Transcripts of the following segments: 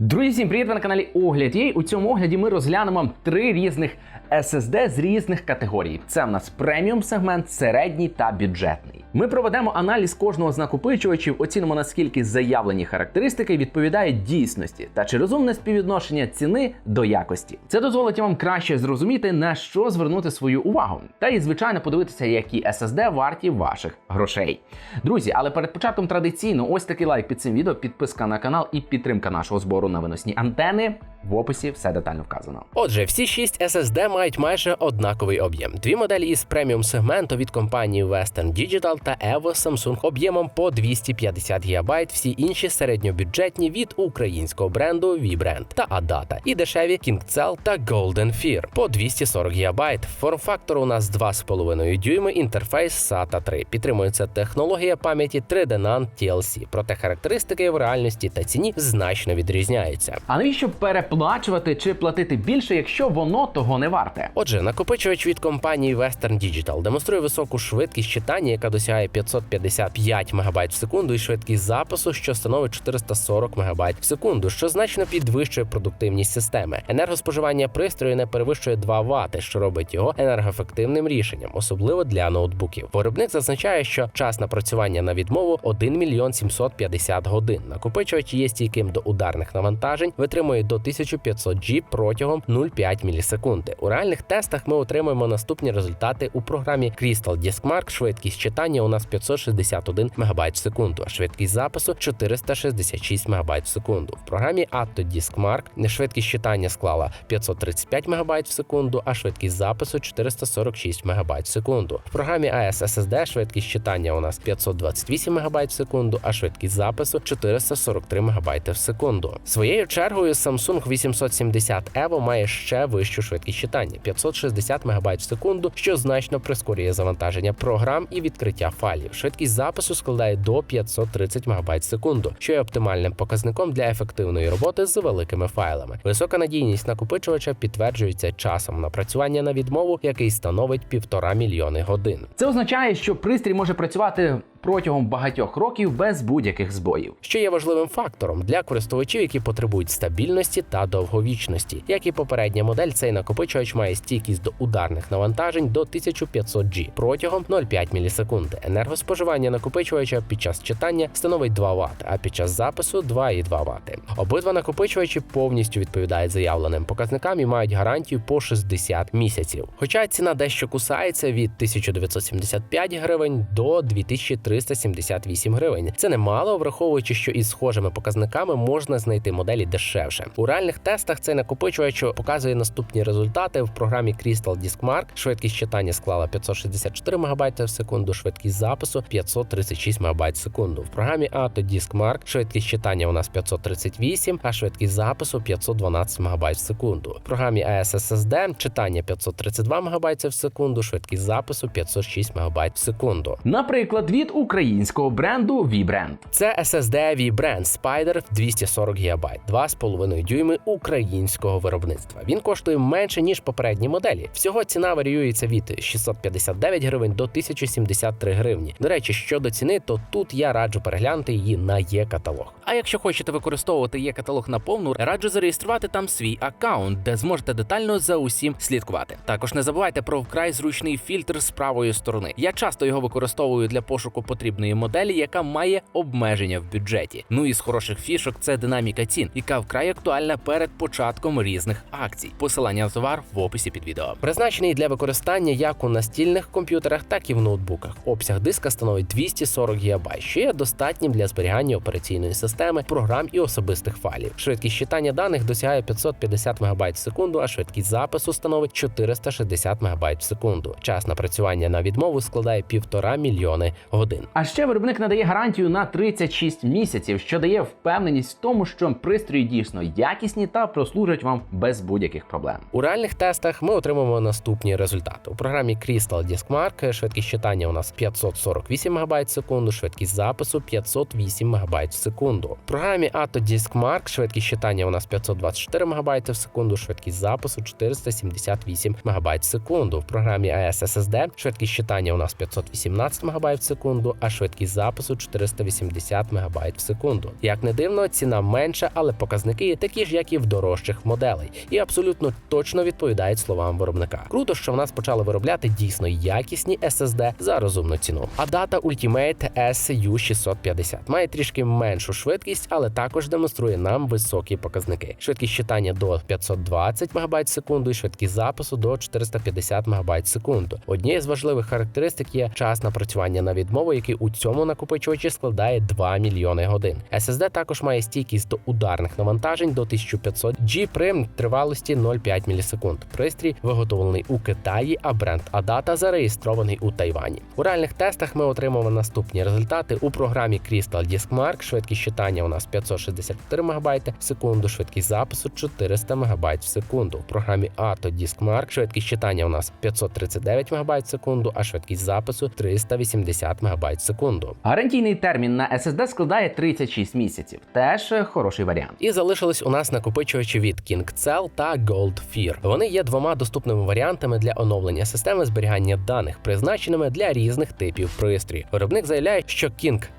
Друзі, всім привіт! Ви на каналі Огляд Є. У цьому огляді ми розглянемо три різних SSD з різних категорій. Це в нас преміум сегмент, середній та бюджетний. Ми проведемо аналіз кожного з накопичувачів, оцінимо наскільки заявлені характеристики відповідають дійсності та чи розумне співвідношення ціни до якості. Це дозволить вам краще зрозуміти на що звернути свою увагу, та і звичайно подивитися, які SSD варті ваших грошей. Друзі, але перед початком традиційно ось такий лайк під цим відео, підписка на канал і підтримка нашого збору на виносні антени. В описі все детально вказано. Отже, всі 6 SSD мають майже однаковий об'єм. Дві моделі із преміум сегменту від компанії Western Digital та Evo Samsung об'ємом по 250 ГБ, всі інші середньобюджетні від українського бренду V-Brand та Adata і дешеві KingCell та Golden Fear по 240 ГБ. Форм-фактор у нас 2,5 дюйми, інтерфейс SATA 3. Підтримується технологія пам'яті 3D NAND TLC, проте характеристики в реальності та ціні значно відрізняються. А навіщо оплачувати чи платити більше, якщо воно того не варте. Отже, накопичувач від компанії Western Digital демонструє високу швидкість читання, яка досягає 555 МБ в секунду, і швидкість запису, що становить 440 МБ в секунду, що значно підвищує продуктивність системи. Енергоспоживання пристрою не перевищує 2 Вт, що робить його енергоефективним рішенням, особливо для ноутбуків. Виробник зазначає, що час напрацювання на відмову 1 мільйон 750 годин. Накопичувач є стійким до ударних навантажень, витримує до тисяч. 1500G протягом 0,5 мілісекунди. У реальних тестах ми отримуємо наступні результати у програмі Crystal Diskmark. Швидкість читання у нас 561 МБ в секунду, а швидкість запису 466 МБ в секунду. В програмі Atto Diskmark швидкість читання склала 535 МБ в секунду, а швидкість запису 446 МБ в секунду. В програмі AS SSD швидкість читання у нас 528 МБ в секунду, а швидкість запису 443 МБ в секунду. Своєю чергою Samsung 870 Evo має ще вищу швидкість читання 560 МБ в секунду, що значно прискорює завантаження програм і відкриття файлів. Швидкість запису складає до 530 МБ в секунду, що є оптимальним показником для ефективної роботи з великими файлами. Висока надійність накопичувача підтверджується часом напрацювання на відмову, який становить півтора мільйони годин. Це означає, що пристрій може працювати протягом багатьох років без будь-яких збоїв. що є важливим фактором для користувачів, які потребують стабільності та довговічності. Як і попередня модель, цей накопичувач має стійкість до ударних навантажень до 1500 G протягом 0,5 мілісекунди. Енергоспоживання накопичувача під час читання становить 2 Вт, а під час запису 2,2 Вт. Обидва накопичувачі повністю відповідають заявленим показникам і мають гарантію по 60 місяців. Хоча ціна дещо кусається від 1975 гривень до 2378 гривень. Це немало, враховуючи, що із схожими показниками можна знайти моделі дешевше. У реальних тестах цей накопичувач показує наступні результати в програмі Crystal Diskmark. Швидкість читання склала 564 МБ в секунду, швидкість запису 536 МБ в секунду. В програмі Atto Diskmark швидкість читання у нас 538, а швидкість запису 512 МБ в секунду. В програмі AS SSD читання 532 МБ в секунду, швидкість запису 506 МБ в секунду. Наприклад, від українського бренду V-Brand. Це SSD V-Brand Spider 240 ГБ, 2,5 дюйми українського виробництва. Він коштує менше ніж попередні моделі. Всього ціна варіюється від 659 гривень до 1073 гривні. До речі, щодо ціни, то тут я раджу переглянути її на є-каталог. А якщо хочете використовувати є-каталог на повну, раджу зареєструвати там свій аккаунт, де зможете детально за усім слідкувати. Також не забувайте про вкрай зручний фільтр з правої сторони. Я часто його використовую для пошуку потрібної моделі, яка має обмеження в бюджеті. Ну і з хороших фішок це динаміка цін, яка вкрай актуальна перед початком різних акцій. Посилання на товар в описі під відео. Призначений для використання як у настільних комп'ютерах, так і в ноутбуках. Обсяг диска становить 240 ГБ, що є достатнім для зберігання операційної системи, програм і особистих файлів. Швидкість читання даних досягає 550 МБ в секунду, а швидкість запису становить 460 МБ в секунду. Час напрацювання на відмову складає півтора мільйони годин. А ще виробник надає гарантію на 36 місяців, що дає впевненість в тому, що пристрої дійсно якісні якісні та прослужать вам без будь-яких проблем. У реальних тестах ми отримуємо наступні результати. У програмі Crystal Diskmark швидкість читання у нас 548 МБ в секунду, швидкість запису 508 МБ в секунду. В програмі Atto Diskmark швидкість читання у нас 524 МБ в секунду, швидкість запису 478 МБ в секунду. В програмі AS SSD швидкість читання у нас 518 МБ в секунду, а швидкість запису 480 МБ в секунду. Як не дивно, ціна менша, але показники такі ж, як і дорожчих моделей, і абсолютно точно відповідають словам виробника. Круто, що в нас почали виробляти дійсно якісні SSD за розумну ціну. А дата Ultimate SU650 має трішки меншу швидкість, але також демонструє нам високі показники. Швидкість читання до 520 МБ в секунду і швидкість запису до 450 МБ в секунду. Однією з важливих характеристик є час напрацювання на відмову, який у цьому накопичувачі складає 2 мільйони годин. SSD також має стійкість до ударних навантажень до 1500 G при тривалості 0,5 мілісекунд. Пристрій виготовлений у Китаї, а бренд Adata зареєстрований у Тайвані. У реальних тестах ми отримали наступні результати у програмі Crystal Diskmark. Швидкість читання у нас 564 МБ в секунду, швидкість запису 400 МБ в секунду. В програмі Atto Diskmark швидкість читання у нас 539 МБ в секунду, а швидкість запису 380 МБ в секунду. Гарантійний термін на SSD складає 36 місяців. Теж е, хороший варіант. І залишились у нас накопичувачі від KingCell та GoldFear. Вони є двома доступними варіантами для оновлення системи зберігання даних, призначеними для різних типів пристрій. Виробник заявляє, що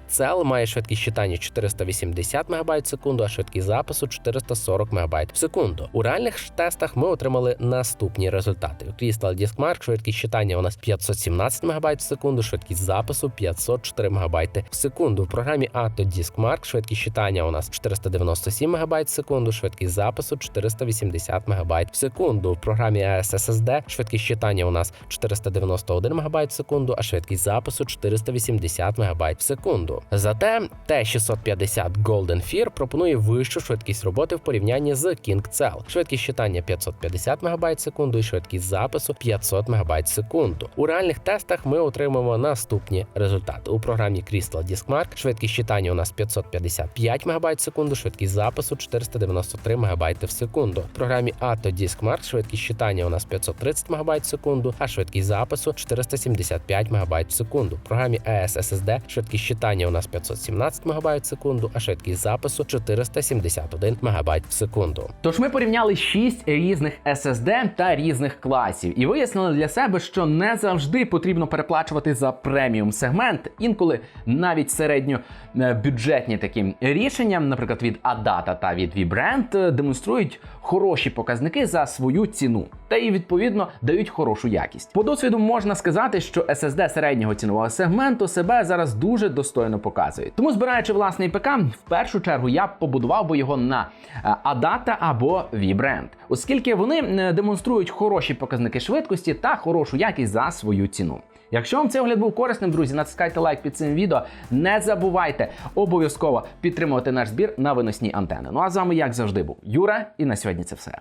KingCell має швидкість читання 480 МБ в секунду, а швидкість запису 440 МБ в секунду. У реальних тестах ми отримали наступні результати. У Crystal Diskmark швидкість читання у нас 517 МБ в секунду, швидкість запису 504 МБ в секунду. В програмі Atto Diskmark швидкість читання у нас 497 МБ в секунду, швидкість запису 480 МБ в секунду. В програмі AS SSD швидкість читання у нас 491 МБ в секунду, а швидкість запису 480 МБ в секунду. Зате T650 Golden Fear пропонує вищу швидкість роботи в порівнянні з KingCell. Швидкість читання 550 МБ секунду і швидкість запису 500 МБ секунду. У реальних тестах ми отримуємо наступні результати. У програмі Crystal Diskmark швидкість читання у нас 555 МБ секунду, швидкість запису 493 МБ в секунду. В програмі Atto Diskmark швидкість читання у нас 530 МБ секунду, а швидкість запису 475 МБ в секунду. В програмі SSD швидкість читання у нас 517 МБ в секунду, а швидкість запису 471 МБ в секунду. Тож ми порівняли 6 різних SSD та різних класів і вияснили для себе, що не завжди потрібно переплачувати за преміум сегмент. Інколи навіть середньобюджетні такі рішення, наприклад, від Adata та від VBrand, е, демонструють хороші показники за свою ціну, та і відповідно дають хорошу якість. По досвіду можна сказати, що SSD середнього цінового сегменту себе зараз дуже достойно показує. Тому, збираючи власний ПК, в першу чергу я побудував би його на е, Adata або VBrand, оскільки вони е, демонструють хороші показники швидкості та хорошу якість за свою ціну. Якщо вам цей огляд був корисним, друзі, натискайте лайк під цим відео. Не забувайте обов'язково підтримувати наш збір на виносні антени. Ну а з вами, як завжди, був Юра, і на сьогодні це все.